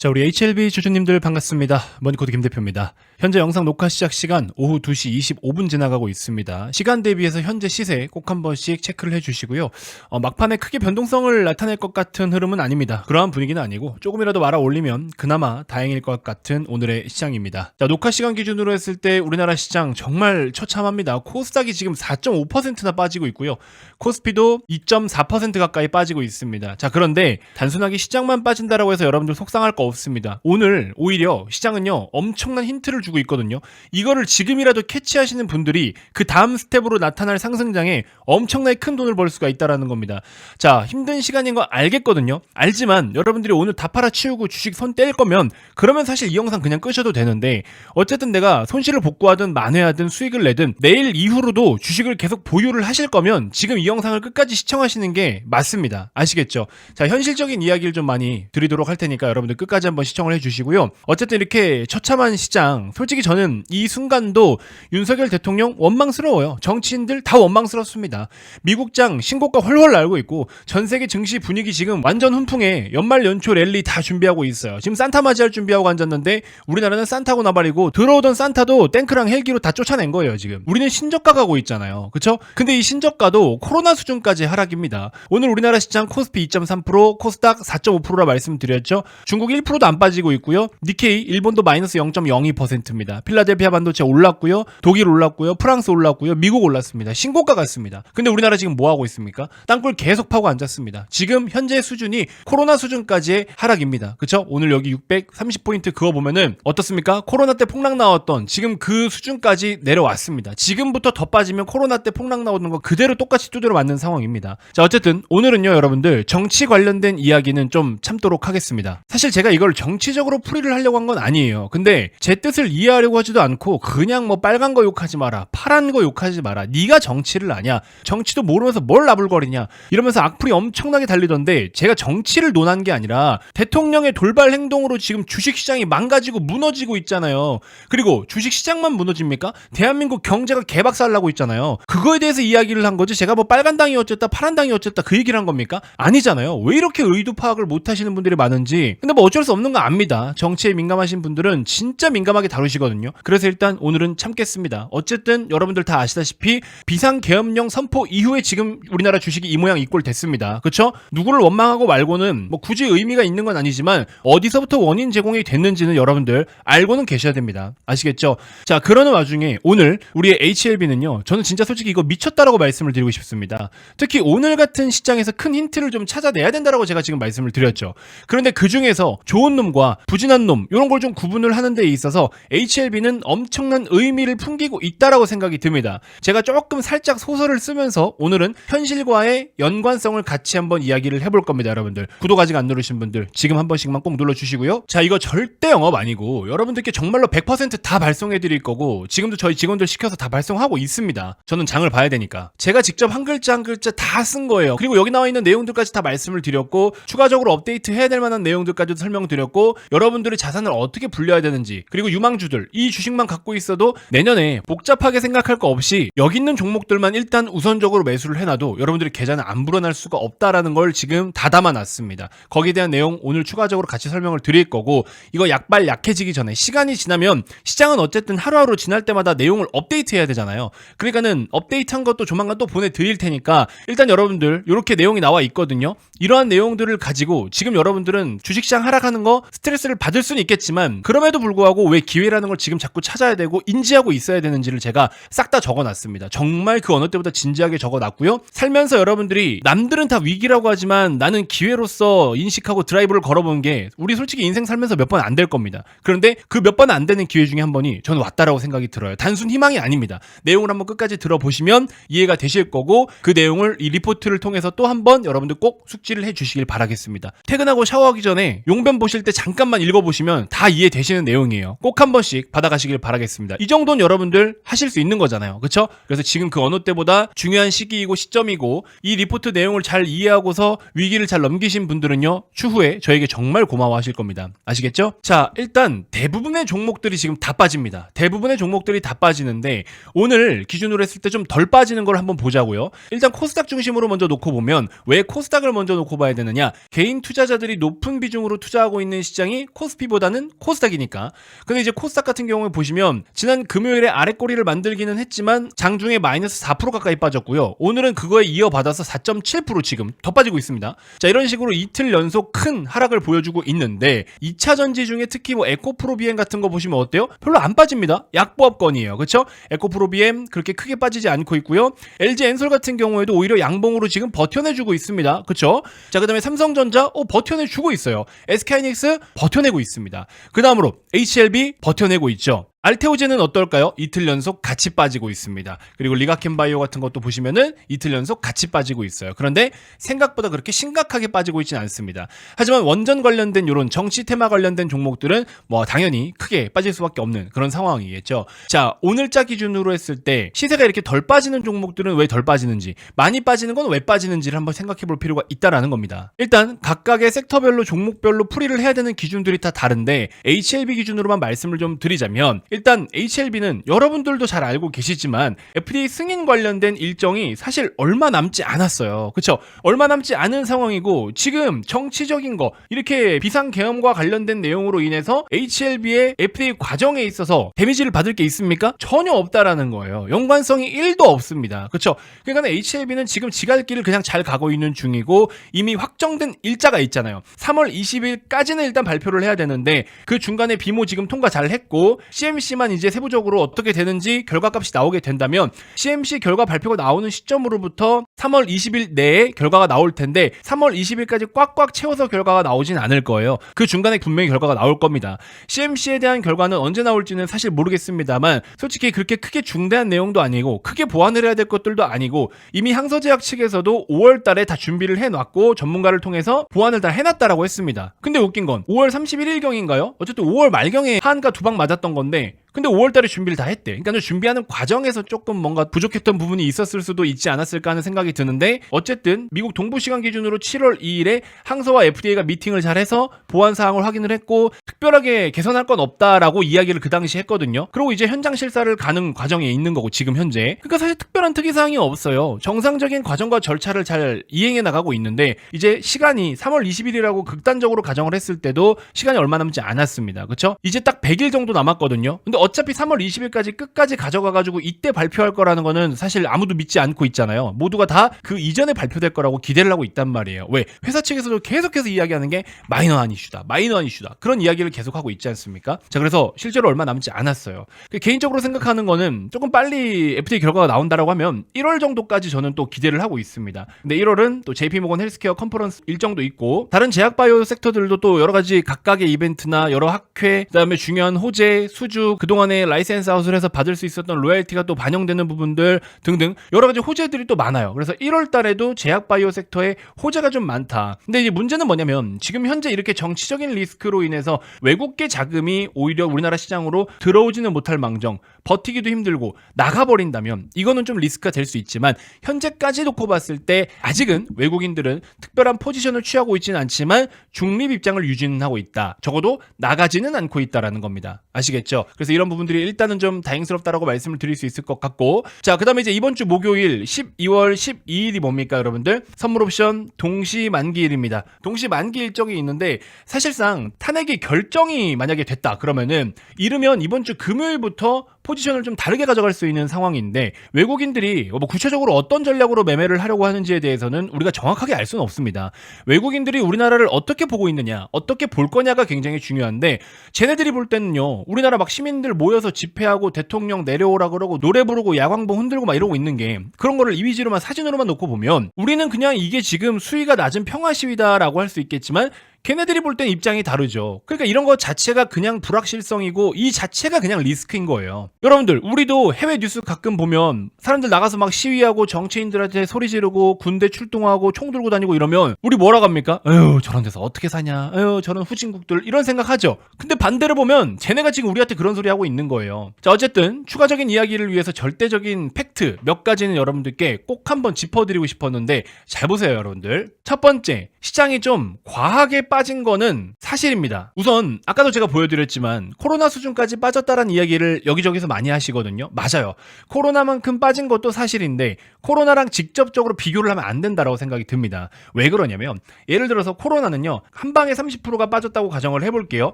자, 우리 HLB 주주님들 반갑습니다. 머니코드 김 대표입니다. 현재 영상 녹화 시작 시간 오후 2시 25분 지나가고 있습니다. 시간 대비해서 현재 시세 꼭 한 번씩 체크를 해주시고요. 어, 막판에 크게 변동성을 나타낼 것 같은 흐름은 아닙니다. 그러한 분위기는 아니고 조금이라도 말아 올리면 그나마 다행일 것 같은 오늘의 시장입니다. 자, 녹화 시간 기준으로 했을 때 우리나라 시장 정말 처참합니다. 코스닥이 지금 4.5%나 빠지고 있고요. 코스피도 2.4% 가까이 빠지고 있습니다. 자, 그런데 단순하게 시장만 빠진다라고 해서 여러분들 속상할 거 없습니다. 오늘 오히려 시장은요, 엄청난 힌트를 주고 있거든요. 이거를 지금이라도 캐치하시는 분들이 그 다음 스텝으로 나타날 상승장에 엄청나게 큰 돈을 벌 수가 있다라는 겁니다. 자, 힘든 시간인 거 알겠거든요. 알지만 여러분들이 오늘 다 팔아치우고 주식 손 뗄 거면 그러면 사실 이 영상 그냥 끄셔도 되는데 어쨌든 내가 손실을 복구하든 만회하든 수익을 내든 내일 이후로도 주식을 계속 보유를 하실 거면 지금 이 영상을 끝까지 시청하시는 게 맞습니다. 아시겠죠? 자, 현실적인 이야기를 좀 많이 드리도록 할 테니까 여러분들 끝까지 한번 시청을 해주시고요. 어쨌든 이렇게 처참한 시장, 솔직히 저는 이 순간도 윤석열 대통령 원망스러워요. 정치인들 다 원망스럽습니다. 미국장 신고가 훨훨 날고 있고 전 세계 증시 분위기 지금 완전 훈풍에 연말 연초 랠리 다 준비하고 있어요. 지금 산타 맞이할 준비하고 앉았는데 우리나라는 산타고 나발이고 들어오던 산타도 탱크랑 헬기로 다 쫓아낸 거예요 지금. 우리는 신저가 가고 있잖아요. 그쵸? 근데 이 신저가도 코로나 수준까지 하락입니다. 오늘 우리나라 시장 코스피 2.3% 코스닥 4.5%라 말씀드렸죠. 중국 1%도 안 빠지고 있고요. 니케이 일본도 마이너스 0.02%입니다. 필라델피아 반도체 올랐고요. 독일 올랐고요. 프랑스 올랐고요. 미국 올랐습니다. 신고가 같습니다. 근데 우리나라 지금 뭐 하고 있습니까? 땅굴 계속 파고 앉았습니다. 지금 현재 수준이 코로나 수준까지의 하락입니다. 그쵸? 오늘 여기 630포인트 그거 보면은 어떻습니까? 코로나 때 폭락 나왔던 지금 그 수준까지 내려왔습니다. 지금부터 더 빠지면 코로나 때 폭락 나오는 거 그대로 똑같이 두드려 맞는 상황입니다. 자, 어쨌든 오늘은요, 여러분들 정치 관련된 이야기는 좀 참도록 하겠습니다. 사실 제가 이걸 정치적으로 풀이를 하려고 한 건 아니에요. 근데 제 뜻을 이해하려고 하지도 않고 그냥 뭐 빨간 거 욕하지 마라, 파란 거 욕하지 마라. 네가 정치를 아냐? 정치도 모르면서 뭘 나불거리냐? 이러면서 악플이 엄청나게 달리던데 제가 정치를 논한 게 아니라 대통령의 돌발 행동으로 지금 주식 시장이 망가지고 무너지고 있잖아요. 그리고 주식 시장만 무너집니까? 대한민국 경제가 개박살 나고 있잖아요. 그거에 대해서 이야기를 한 거지. 제가 뭐 빨간 당이 어쨌다, 파란 당이 어쨌다 그 얘기를 한 겁니까? 아니잖아요. 왜 이렇게 의도 파악을 못 하시는 분들이 많은지. 근데 뭐 어쩔 수 없는 거 압니다. 정치에 민감하신 분들은 진짜 민감하게 다루시거든요. 그래서 일단 오늘은 참겠습니다. 어쨌든 여러분들 다 아시다시피 비상계엄령 선포 이후에 지금 우리나라 주식이 이 모양 이꼴 됐습니다. 그쵸? 누구를 원망하고 말고는 뭐 굳이 의미가 있는 건 아니지만 어디서부터 원인 제공이 됐는지는 여러분들 알고는 계셔야 됩니다. 아시겠죠? 자, 그러는 와중에 오늘 우리의 HLB는요. 저는 진짜 솔직히 이거 미쳤다라고 말씀을 드리고 싶습니다. 특히 오늘 같은 시장에서 큰 힌트를 좀 찾아내야 된다라고 제가 지금 말씀을 드렸죠. 그런데 그 중에서 좋은 놈과 부진한 놈 이런 걸 좀 구분을 하는 데 있어서 HLB는 엄청난 의미를 풍기고 있다라고 생각이 듭니다. 제가 조금 살짝 소설을 쓰면서 오늘은 현실과의 연관성을 같이 한번 이야기를 해볼 겁니다, 여러분들. 구독 아직 안 누르신 분들 지금 한 번씩만 꼭 눌러주시고요. 자, 이거 절대 영업 아니고 여러분들께 정말로 100%다 발송해 드릴 거고 지금도 저희 직원들 시켜서 다 발송하고 있습니다. 저는 장을 봐야 되니까. 제가 직접 한 글자 한 글자 다 쓴 거예요. 그리고 여기 나와 있는 내용들까지 다 말씀을 드렸고 추가적으로 업데이트 해야 될 만한 내용들까지도 설명 드렸고 여러분들의 자산을 어떻게 불려야 되는지 그리고 유망주들 이 주식만 갖고 있어도 내년에 복잡하게 생각할 거 없이 여기 있는 종목들만 일단 우선적으로 매수를 해놔도 여러분들의 계좌는 안 불어날 수가 없다라는 걸 지금 다 담아놨습니다. 거기에 대한 내용 오늘 추가적으로 같이 설명을 드릴 거고 이거 약발 약해지기 전에 시간이 지나면 시장은 어쨌든 하루하루 지날 때마다 내용을 업데이트해야 되잖아요. 그러니까는 업데이트한 것도 조만간 또 보내드릴 테니까 일단 여러분들 이렇게 내용이 나와 있거든요. 이러한 내용들을 가지고 지금 여러분들은 주식시장 하락 하는 거 스트레스를 받을 수는 있겠지만 그럼에도 불구하고 왜 기회라는 걸 지금 자꾸 찾아야 되고 인지하고 있어야 되는지를 제가 싹 다 적어놨습니다. 정말 그 어느 때보다 진지하게 적어놨고요. 살면서 여러분들이 남들은 다 위기라고 하지만 나는 기회로서 인식하고 드라이브를 걸어본 게 우리 솔직히 인생 살면서 몇 번 안 될 겁니다. 그런데 그 몇 번 안 되는 기회 중에 한 번이 저는 왔다라고 생각이 들어요. 단순 희망이 아닙니다. 내용을 한번 끝까지 들어보시면 이해가 되실 거고 그 내용을 이 리포트를 통해서 또 한 번 여러분들 꼭 숙지를 해 주시길 바라겠습니다. 퇴근하고 샤워하기 전에 용변 보실 때 잠깐만 읽어보시면 다 이해되시는 내용이에요. 꼭 한 번씩 받아가시길 바라겠습니다. 이 정도는 여러분들 하실 수 있는 거잖아요. 그쵸? 그래서 지금 그 어느 때보다 중요한 시기이고 시점이고 이 리포트 내용을 잘 이해하고서 위기를 잘 넘기신 분들은요. 추후에 저에게 정말 고마워하실 겁니다. 아시겠죠? 자, 일단 대부분의 종목들이 지금 다 빠집니다. 대부분의 종목들이 다 빠지는데 오늘 기준으로 했을 때 좀 덜 빠지는 걸 한번 보자고요. 일단 코스닥 중심으로 먼저 놓고 보면 왜 코스닥을 먼저 놓고 봐야 되느냐? 개인 투자자들이 높은 비중으로 투자하고 올라가고 있는 시장이 코스피보다는 코스닥이니까. 근데 이제 코스닥 같은 경우에 보시면 지난 금요일에 아랫꼬리를 만들기는 했지만 장중에 마이너스 4% 가까이 빠졌고요. 오늘은 그거에 이어받아서 4.7% 지금 더 빠지고 있습니다. 자, 이런 식으로 이틀 연속 큰 하락을 보여주고 있는데 2차 전지 중에 특히 뭐 에코프로 비엠 같은 거 보시면 어때요? 별로 안 빠집니다. 약보합권이에요. 그렇죠? 에코프로 비엠 그렇게 크게 빠지지 않고 있고요. LG 엔솔 같은 경우에도 오히려 양봉으로 지금 버텨내주고 있습니다. 그렇죠? 자, 그다음에 삼성전자 어 버텨내주고 있어요. SK 하이닉스 버텨내고 있습니다. 그 다음으로 HLB 버텨내고 있죠. 알테오제는 어떨까요? 이틀 연속 같이 빠지고 있습니다. 그리고 리가켄바이오 같은 것도 보시면은 이틀 연속 같이 빠지고 있어요. 그런데 생각보다 그렇게 심각하게 빠지고 있지는 않습니다. 하지만 원전 관련된 이런 정치 테마 관련된 종목들은 뭐 당연히 크게 빠질 수밖에 없는 그런 상황이겠죠. 자, 오늘자 기준으로 했을 때 시세가 이렇게 덜 빠지는 종목들은 왜 덜 빠지는지, 많이 빠지는 건 왜 빠지는지를 한번 생각해 볼 필요가 있다라는 겁니다. 일단 각각의 섹터별로 종목별로 풀이를 해야 되는 기준들이 다 다른데 HLB 기준으로만 말씀을 좀 드리자면 일단 HLB는 여러분들도 잘 알고 계시지만 FDA 승인 관련된 일정이 사실 얼마 남지 않았어요. 그쵸? 얼마 남지 않은 상황이고 지금 정치적인 거 이렇게 비상계엄과 관련된 내용으로 인해서 HLB의 FDA 과정에 있어서 데미지를 받을 게 있습니까? 전혀 없다라는 거예요. 연관성이 1도 없습니다. 그쵸? 그러니까 HLB는 지금 지갈 길을 그냥 잘 가고 있는 중이고 이미 확정된 일자가 있잖아요. 3월 20일까지는 일단 발표를 해야 되는데 그 중간에 비모 지금 통과 잘 했고 CMC만 이제 세부적으로 어떻게 되는지 결과값이 나오게 된다면 CMC 결과 발표가 나오는 시점으로부터 3월 20일 내에 결과가 나올 텐데 3월 20일까지 꽉꽉 채워서 결과가 나오진 않을 거예요. 그 중간에 분명히 결과가 나올 겁니다. CMC에 대한 결과는 언제 나올지는 사실 모르겠습니다만 솔직히 그렇게 크게 중대한 내용도 아니고 크게 보완을 해야 될 것들도 아니고 이미 항서제약 측에서도 5월 달에 다 준비를 해놨고 전문가를 통해서 보완을 다 해놨다라고 했습니다. 근데 웃긴 건 5월 31일경인가요? 어쨌든 5월 말경에 한가 두 방 맞았던 건데 me. 근데 5월 달에 준비를 다 했대. 그러니까 준비하는 과정에서 조금 뭔가 부족했던 부분이 있었을 수도 있지 않았을까 하는 생각이 드는데 어쨌든 미국 동부 시간 기준으로 7월 2일에 항서와 FDA가 미팅을 잘 해서 보안 사항을 확인을 했고 특별하게 개선할 건 없다라고 이야기를 그 당시 했거든요. 그리고 이제 현장 실사를 가는 과정에 있는 거고 지금 현재. 그러니까 사실 특별한 특이 사항이 없어요. 정상적인 과정과 절차를 잘 이행해 나가고 있는데 이제 시간이 3월 20일이라고 극단적으로 가정을 했을 때도 시간이 얼마 남지 않았습니다. 그렇죠? 이제 딱 100일 정도 남았거든요. 근데 어차피 3월 20일까지 끝까지 가져가가지고 이때 발표할 거라는 거는 사실 아무도 믿지 않고 있잖아요. 모두가 다 그 이전에 발표될 거라고 기대를 하고 있단 말이에요. 왜? 회사 측에서도 계속해서 이야기하는 게 마이너한 이슈다. 마이너한 이슈다. 그런 이야기를 계속하고 있지 않습니까? 자, 그래서 실제로 얼마 남지 않았어요. 그 개인적으로 생각하는 거는 조금 빨리 FDA 결과가 나온다라고 하면 1월 정도까지 저는 또 기대를 하고 있습니다. 근데 1월은 또 JP모건 헬스케어 컨퍼런스 일정도 있고 다른 제약 바이오 섹터들도 또 여러 가지 각각의 이벤트나 여러 학회, 그다음에 중요한 호재, 수주, 그 동안에 라이센스 아웃을 해서 받을 수 있었던 로얄티가 또 반영되는 부분들 등등 여러 가지 호재들이 또 많아요. 그래서 1월 달에도 제약 바이오 섹터에 호재가 좀 많다. 근데 이제 문제는 뭐냐면 지금 현재 이렇게 정치적인 리스크로 인해서 외국계 자금이 오히려 우리나라 시장으로 들어오지는 못할 망정 버티기도 힘들고 나가버린다면 이거는 좀 리스크가 될 수 있지만 현재까지 놓고 봤을 때 아직은 외국인들은 특별한 포지션을 취하고 있지는 않지만 중립 입장을 유지는 하고 있다. 적어도 나가지는 않고 있다라는 겁니다. 아시겠죠? 그래서 이런 부분들이 일단은 좀 다행스럽다라고 말씀을 드릴 수 있을 것 같고 자 그다음에 이제 이번 주 목요일 12월 12일이 뭡니까 여러분들 선물 옵션 동시 만기일입니다. 동시 만기 일정이 있는데 사실상 탄핵이 결정이 만약에 됐다 그러면은 이르면 이번 주 금요일부터 포지션을 좀 다르게 가져갈 수 있는 상황인데 외국인들이 뭐 구체적으로 어떤 전략으로 매매를 하려고 하는지에 대해서는 우리가 정확하게 알 수는 없습니다. 외국인들이 우리나라를 어떻게 보고 있느냐, 어떻게 볼 거냐가 굉장히 중요한데 쟤네들이 볼 때는요. 우리나라 막 시민들 모여서 집회하고 대통령 내려오라 그러고 노래 부르고 야광봉 흔들고 막 이러고 있는 게 그런 거를 이미지로만 사진으로만 놓고 보면 우리는 그냥 이게 지금 수위가 낮은 평화 시위다라고 할 수 있겠지만 걔네들이 볼 땐 입장이 다르죠. 그러니까 이런 거 자체가 그냥 불확실성이고 이 자체가 그냥 리스크인 거예요. 여러분들, 우리도 해외 뉴스 가끔 보면 사람들 나가서 막 시위하고 정치인들한테 소리 지르고 군대 출동하고 총 들고 다니고 이러면 우리 뭐라고 합니까? 에휴, 저런 데서 어떻게 사냐? 에휴, 저런 후진국들 이런 생각하죠. 근데 반대로 보면 쟤네가 지금 우리한테 그런 소리 하고 있는 거예요. 자, 어쨌든 추가적인 이야기를 위해서 절대적인 팩트 팩트 몇 가지는 여러분들께 꼭 한번 짚어드리고 싶었는데 잘 보세요 여러분들. 첫 번째 시장이 좀 과하게 빠진 거는 사실입니다. 우선 아까도 제가 보여드렸지만 코로나 수준까지 빠졌다는 이야기를 여기저기서 많이 하시거든요. 맞아요. 코로나만큼 빠진 것도 사실인데 코로나랑 직접적으로 비교를 하면 안 된다라고 생각이 듭니다. 왜 그러냐면 예를 들어서 코로나는요 한 방에 30%가 빠졌다고 가정을 해볼게요.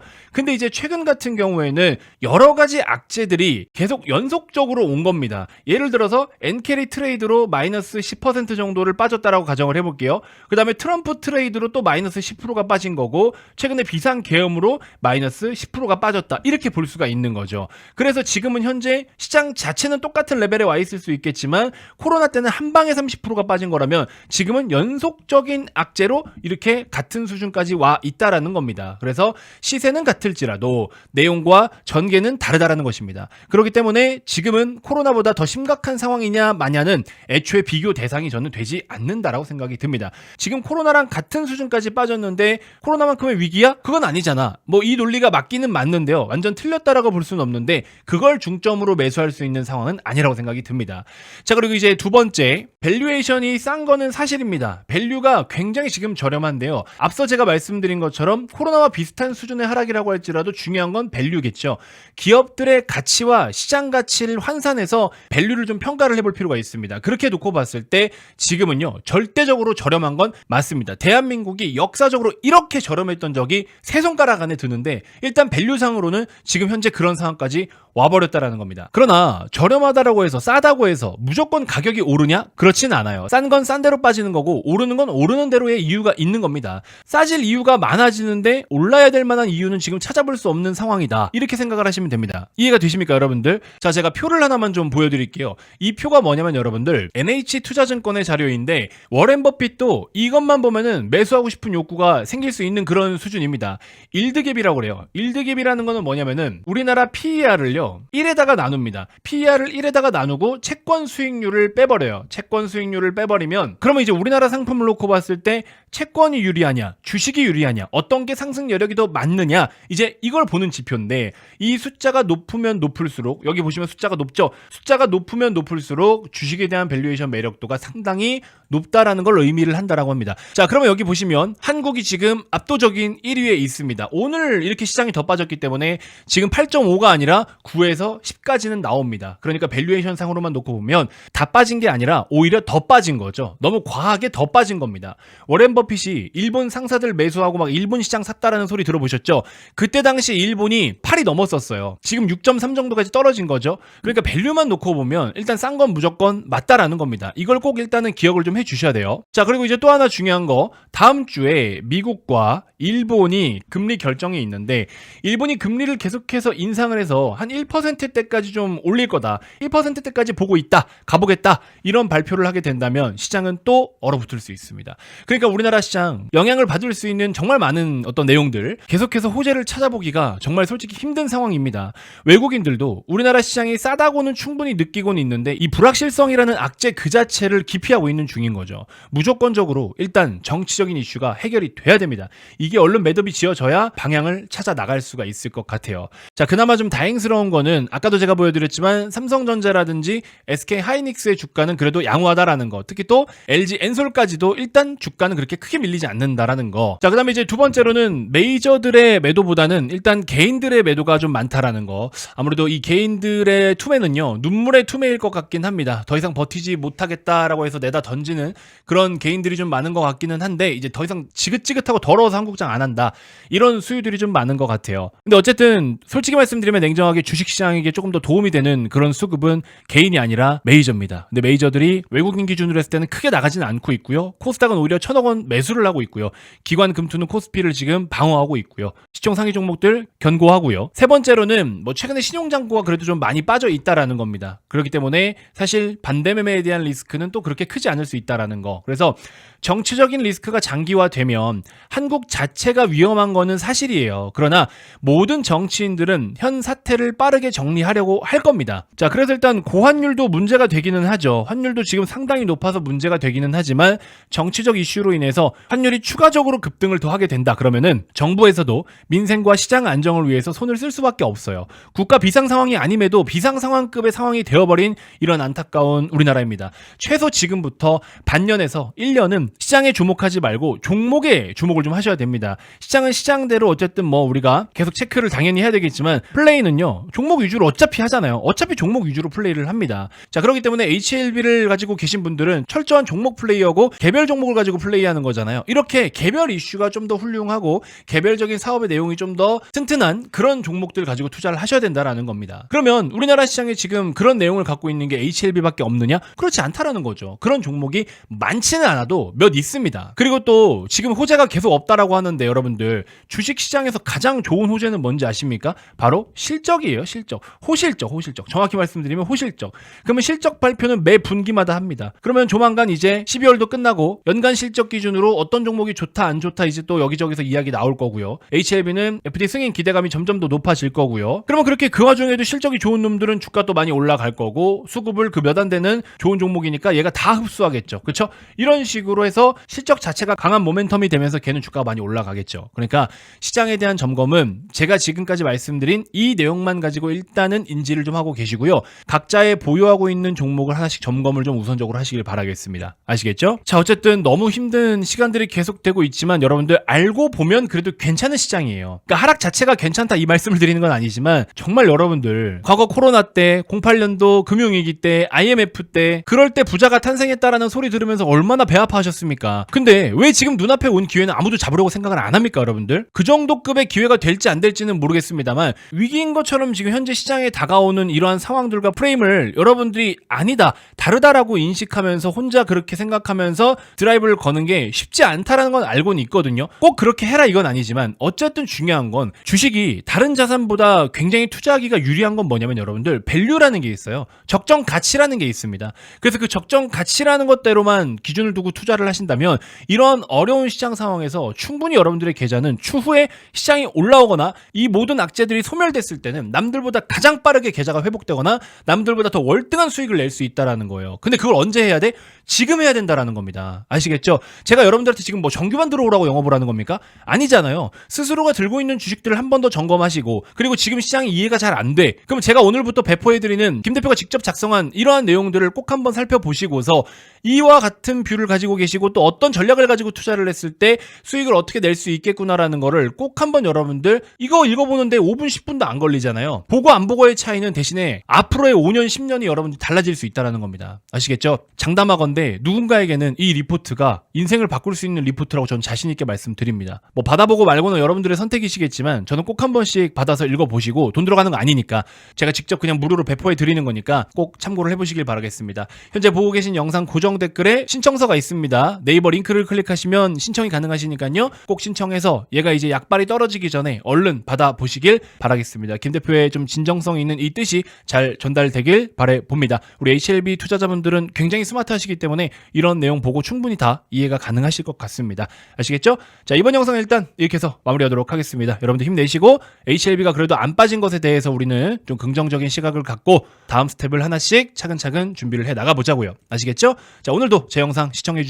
근데 이제 최근 같은 경우에는 여러 가지 악재들이 계속 연속적으로 온 겁니다. 예를 들어서 엔캐리 트레이드로 마이너스 10% 정도를 빠졌다라고 가정을 해볼게요. 그 다음에 트럼프 트레이드로 또 마이너스 10%가 빠진 거고 최근에 비상 계엄으로 마이너스 10%가 빠졌다. 이렇게 볼 수가 있는 거죠. 그래서 지금은 현재 시장 자체는 똑같은 레벨에 와 있을 수 있겠지만 코로나 때는 한 방에 30%가 빠진 거라면 지금은 연속적인 악재로 이렇게 같은 수준까지 와 있다라는 겁니다. 그래서 시세는 같을지라도 내용과 전개는 다르다라는 것입니다. 그렇기 때문에 지금은 코로나보다 더 심각한 상황 이냐 마냐는 애초에 비교 대상이 저는 되지 않는다라고 생각이 듭니다. 지금 코로나랑 같은 수준까지 빠졌는데 코로나만큼의 위기야? 그건 아니잖아. 뭐 이 논리가 맞기는 맞는데요. 완전 틀렸다라고 볼 수는 없는데 그걸 중점으로 매수할 수 있는 상황은 아니라고 생각이 듭니다. 자 그리고 이제 두 번째 밸류에이션이 싼 거는 사실입니다. 밸류가 굉장히 지금 저렴한데요. 앞서 제가 말씀드린 것처럼 코로나와 비슷한 수준의 하락이라고 할지라도 중요한 건 밸류겠죠. 기업들의 가치와 시장 가치를 환산해서 밸류를 좀 평가를 해볼 필요가 있습니다. 그렇게 놓고 봤을 때 지금은요 절대적으로 저렴한 건 맞습니다. 대한민국이 역사적으로 이렇게 저렴했던 적이 세 손가락 안에 드는데 일단 밸류상으로는 지금 현재 그런 상황까지 와버렸다라는 겁니다. 그러나 저렴하다라고 해서 싸다고 해서 무조건 가격이 오르냐? 그렇진 않아요. 싼 건 싼 대로 빠지는 거고 오르는 건 오르는 대로의 이유가 있는 겁니다. 싸질 이유가 많아지는데 올라야 될 만한 이유는 지금 찾아볼 수 없는 상황이다. 이렇게 생각을 하시면 됩니다. 이해가 되십니까, 여러분들? 자, 제가 표를 하나만 좀 보여드릴게요. 이 표가 뭐냐면 여러분들 NH 투자증권의 자료인데 워렌 버핏도 이것만 보면은 매수하고 싶은 욕구가 생길 수 있는 그런 수준입니다. 일드갭이라고 그래요. 일드갭이라는 거는 뭐냐면은 우리나라 PER을요. 1에다가 나눕니다. PER을 1에다가 나누고 채권 수익률을 빼버려요. 채권 수익률을 빼버리면 그러면 이제 우리나라 상품을 놓고 봤을 때 채권이 유리하냐, 주식이 유리하냐, 어떤 게 상승 여력이 더 많느냐, 이제 이걸 보는 지표인데 이 숫자가 높으면 높을수록 여기 보시면 숫자가 높죠. 숫자가 높으면 높 을수록 주식에 대한 밸류에이션 매력도가 상당히 높다라는 걸 의미를 한다라고 합니다. 자, 그러면 여기 보시면 한국이 지금 압도적인 1위에 있습니다. 오늘 이렇게 시장이 더 빠졌기 때문에 지금 8.5가 아니라 9에서 10까지는 나옵니다. 그러니까 밸류에이션 상으로만 놓고 보면 다 빠진 게 아니라 오히려 더 빠진 거죠. 너무 과하게 더 빠진 겁니다. 워렌 버핏이 일본 상사들 매수하고 막 일본 시장 샀다라는 소리 들어보셨죠? 그때 당시 일본이 8이 넘었었어요. 지금 6.3 정도까지 떨어진 거죠. 그러니까 밸류만 놓고 보면 일단 싼 건 무조건 맞다라는 겁니다. 이걸 꼭 일단은 기억을 좀 해주셔야 돼요. 자, 그리고 이제 또 하나 중요한 거 다음 주에 미국과 일본이 금리 결정이 있는데 일본이 금리를 계속해서 인상을 해서 한 1%대까지 좀 올릴 거다. 1%대까지 보고 있다. 가보겠다. 이런 발표를 하게 된다면 시장은 또 얼어붙을 수 있습니다. 그러니까 우리나라 시장 영향을 받을 수 있는 정말 많은 어떤 내용들 계속해서 호재를 찾아보기가 정말 솔직히 힘든 상황입니다. 외국인들도 우리나라 시장이 싸다고는 충분히 느끼고는 있는데 이 불확실성이라는 악재 그 자체를 기피하고 있는 중인 거죠. 무조건적으로 일단 정치적인 이슈가 해결이 돼야 됩니다. 이게 얼른 매듭이 지어져야 방향을 찾아 나갈 수가 있을 것 같아요. 자, 그나마 좀 다행스러운 거는 아까도 제가 보여드렸지만 삼성전자라든지 SK 하이닉스의 주가는 그래도 양호하다라는 거. 특히 또 LG 엔솔까지도 일단 주가는 그렇게 크게 밀리지 않는다라는 거. 자, 그다음에 이제 두 번째로는 메이저들의 매도보다는 일단 개인들의 매도가 좀 많다라는 거. 아무래도 이 개인들의 투매는요 눈물의 투매일 것 같긴 합니다. 더 이상 버티지 못하겠다라고 해서 내다 던지는 그런 개인들이 좀 많은 것 같기는 한데 이제 더 이상 지긋지긋하고 더러워서 한국장 안 한다 이런 수요들이 좀 많은 것 같아요. 근데 어쨌든 솔직히 말씀드리면 냉정하게 주식시장에게 조금 더 도움이 되는 그런 수급은 개인이 아니라 메이저입니다. 근데 메이저들이 외국인 기준으로 했을 때는 크게 나가지는 않고 있고요. 코스닥은 오히려 천억 원 매수를 하고 있고요. 기관 금투는 코스피를 지금 방어하고 있고요. 시총 상위 종목들 견고하고요. 세 번째로는 뭐 최근에 신용장고가 그래도 좀 많이 빠져 있다라는 겁니다. 그렇기 때문에 사실 반대 매매에 대한 리스크는 또 그렇게 크지 않을 수 있다라는 거. 그래서 정치적인 리스크가 장기화되면 한국 자체가 위험한 거는 사실이에요. 그러나 모든 정치인들은 현 사태를 빠르게 정리하려고 할 겁니다. 자, 그래서 일단 고환율도 문제가 되기는 하죠. 환율도 지금 상당히 높아서 문제가 되기는 하지만 정치적 이슈로 인해서 환율이 추가적으로 급등을 더 하게 된다. 그러면은 정부에서도 민생과 시장 안정을 위해서 손을 쓸 수밖에 없어요. 국가 비상 상황이 아님에도 비상 상황급의 상황이 되어버린 이런 안타까운 우리나라입니다. 최소 지금부터 반년에서 1년은 시장에 주목하지 말고 종목에 주목을 좀 하셔야 됩니다. 시장은 시장대로 어쨌든 뭐 우리가 계속 체크를 당연히 해야 되겠지만 플레이는요 종목 위주로 어차피 하잖아요. 어차피 종목 위주로 플레이를 합니다. 자 그렇기 때문에 HLB를 가지고 계신 분들은 철저한 종목 플레이하고 개별 종목을 가지고 플레이하는 거잖아요. 이렇게 개별 이슈가 좀 더 훌륭하고 개별적인 사업의 내용이 좀 더 튼튼한 그런 종목들 가지고 투자를 하셔야 된다라는 겁니다. 그러면 우리나라 시장에 지금 그런 내용을 갖고 있는 게 HLB밖에 없느냐? 그렇지 않다라는 거죠. 그런 종목이 많지는 않아도 몇 있습니다. 그리고 또 지금 호재가 계속 없다라고 하는데 여러분들 주식 시장에서 가장 좋은 호재는 뭔지 아십니까? 바로 실적이에요. 실적. 호실적, 호실적. 정확히 말씀드리면 호실적. 그러면 실적 발표는 매 분기마다 합니다. 그러면 조만간 이제 12월도 끝나고 연간 실적 기준으로 어떤 종목이 좋다 안 좋다 이제 또 여기저기서 이야기 나올 거고요. HLB는 FD 승인 기대감이 점점 더 높아질 거고요. 그러면 그렇게 그 와중에도 실적이 좋은 놈들은 주가 또 많이 올라갈 거고 수급을 그 몇 안 되는 좋은 종목이니까 얘가 다 흡수하겠죠. 그렇죠? 이런 식으로 해서 실적 자체가 강한 모멘텀이 되면서 걔는 주가가 많이 올라가겠죠. 그러니까 시장에 대한 점검은 제가 지금까지 말씀드린 이 내용만 가지고 일단은 인지를 좀 하고 계시고요. 각자의 보유하고 있는 종목을 하나씩 점검을 좀 우선적으로 하시길 바라겠습니다. 아시겠죠? 자, 어쨌든 너무 힘든 시간들이 계속되고 있지만 여러분들 알고 보면 그래도 괜찮은 시장이에요. 그러니까 하락 자체가 괜찮다 이 말씀을 드리는 건 아니지만 정말 여러분들 과거 코로나 때 08년도 금융위기 때 IMF 때 그럴 때 부자가 탄생했다라는 소리 들으면서 얼마나 배 아파하셨 습니까? 근데 왜 지금 눈앞에 온 기회는 아무도 잡으려고 생각을 안 합니까, 여러분들? 그 정도 급의 기회가 될지 안 될지는 모르겠습니다만 위기인 것처럼 지금 현재 시장에 다가오는 이러한 상황들과 프레임을 여러분들이 아니다, 다르다라고 인식하면서 혼자 그렇게 생각하면서 드라이브를 거는 게 쉽지 않다라는 건 알고는 있거든요. 꼭 그렇게 해라 이건 아니지만 어쨌든 중요한 건 주식이 다른 자산보다 굉장히 투자하기가 유리한 건 뭐냐면 여러분들 밸류라는 게 있어요. 적정 가치라는 게 있습니다. 그래서 그 적정 가치라는 것대로만 기준을 두고 투자를 하신다면 이런 어려운 시장 상황에서 충분히 여러분들의 계좌는 추후에 시장이 올라오거나 이 모든 악재들이 소멸됐을 때는 남들보다 가장 빠르게 계좌가 회복되거나 남들보다 더 월등한 수익을 낼 수 있다라는 거예요. 근데 그걸 언제 해야 돼? 지금 해야 된다라는 겁니다. 아시겠죠? 제가 여러분들한테 지금 뭐 정규만 들어오라고 영업을 하는 겁니까? 아니잖아요. 스스로가 들고 있는 주식들을 한 번 더 점검하시고 그리고 지금 시장이 이해가 잘 안 돼. 그럼 제가 오늘부터 배포해드리는 김 대표가 직접 작성한 이러한 내용들을 꼭 한번 살펴보시고서 이와 같은 뷰를 가지고 계시 고 또 어떤 전략을 가지고 투자를 했을 때 수익을 어떻게 낼 수 있겠구나라는 거를 꼭 한번 여러분들 이거 읽어보는데 5분 10분도 안 걸리잖아요. 보고 안 보고의 차이는 대신에 앞으로의 5년 10년이 여러분들 달라질 수 있다라는 겁니다. 아시겠죠? 장담하건대 누군가에게는 이 리포트가 인생을 바꿀 수 있는 리포트라고 저는 자신 있게 말씀드립니다. 뭐 받아보고 말고는 여러분들의 선택이시겠지만 저는 꼭 한 번씩 받아서 읽어보시고 돈 들어가는 거 아니니까 제가 직접 그냥 무료로 배포해 드리는 거니까 꼭 참고를 해보시길 바라겠습니다. 현재 보고 계신 영상 고정 댓글에 신청서가 있습니다. 네이버 링크를 클릭하시면 신청이 가능하시니까요. 꼭 신청해서 얘가 이제 약발이 떨어지기 전에 얼른 받아보시길 바라겠습니다. 김 대표의 좀 진정성 있는 이 뜻이 잘 전달되길 바래 봅니다. 우리 HLB 투자자분들은 굉장히 스마트하시기 때문에 이런 내용 보고 충분히 다 이해가 가능하실 것 같습니다. 아시겠죠? 자 이번 영상 일단 이렇게 해서 마무리하도록 하겠습니다. 여러분들 힘내시고 HLB가 그래도 안 빠진 것에 대해서 우리는 좀 긍정적인 시각을 갖고 다음 스텝을 하나씩 차근차근 준비를 해 나가 보자고요. 아시겠죠? 자 오늘도 제 영상 시청해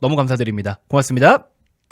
너무 감사드립니다. 고맙습니다.